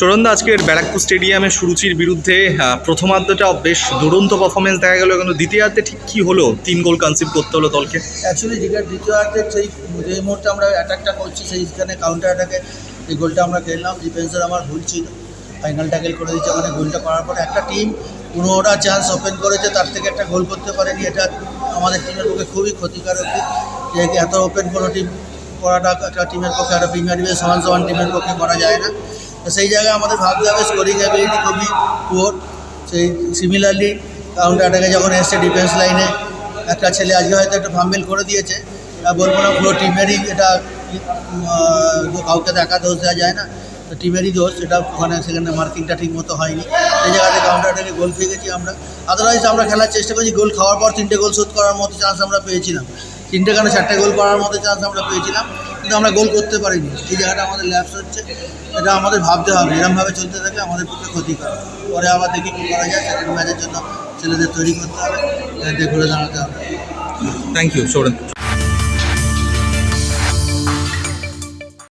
সরন্দা, আজকের ব্যারাকপুর স্টেডিয়ামে সুরুচির বিরুদ্ধে প্রথমার্ধটা বেশ দুরন্ত পারফরমেন্স দেখা গেল, কিন্তু দ্বিতীয়ার্ধে ঠিক কী হলো? তিন গোল কনসিভ করতে হলো দলকে। অ্যাকচুয়ালি যেটা দ্বিতীয়ার্ধে সেই যে মুহূর্তে আমরা অ্যাটাকটা করছি সেইখানে কাউন্টার অ্যাটাকে এই গোলটা আমরা খেললাম ডিফেন্সের আমার ভুল ছিল। ফাইনাল ট্যাকেল করে দিচ্ছে মানে গোলটা করার পরে একটা টিম পনেরোটা চান্স ওপেন করেছে, তার থেকে একটা গোল করতে পারেনি। এটা আমাদের টিমের পক্ষে খুবই ক্ষতিকারক। যে এত ওপেন কোনো টিম করাটা, একটা টিমের পক্ষে, একটা প্রিমিয়ার সমান সমান টিমের পক্ষে করা যায় না। সেই জায়গায় আমাদের ভাবতে হবে স্কোরিং অ্যাবিলিটি খুবই পুয়োর সেই সিমিলারলি কাউন্টার অ্যাটাকে যখন এসছে ডিফেন্স লাইনে একটা ছেলে আজকে হয়তো একটা ফাম্বেল করে দিয়েছে বলব না পুরো টিমেরই এটা কাউকে দেখা দোষ দেওয়া যায় না, তো টিমেরই দোষ, সেটা ওখানে সেখানে মার্কিংটা ঠিক মতো হয়নি। সেই জায়গাতে কাউন্টার অ্যাটাকে গোল খেয়ে গেছি আমরা। আদারওয়াইজ আমরা খেলার চেষ্টা করছি গোল খাওয়ার পর তিনটে গোল শোধ করার মতো চান্স আমরা পেয়েছিলাম। তিনটে কেন চারটে গোল করার মতো চান্স আমরা পেয়েছিলাম। কিন্তু আমরা গোল করতে পারিনি। এই জায়গাটা আমাদের ল্যাপস হচ্ছে। এটা আমাদের ভাবতে হবে। এরমভাবে চলতে থাকে আমাদের পক্ষে ক্ষতিকর পরে আবার দেখি কী করা যায়। সেকেন্ড ম্যাচের জন্য ছেলেদের তৈরি করতে হবে। ঘুরে দাঁড়াতে হবে। Thank you Sourendra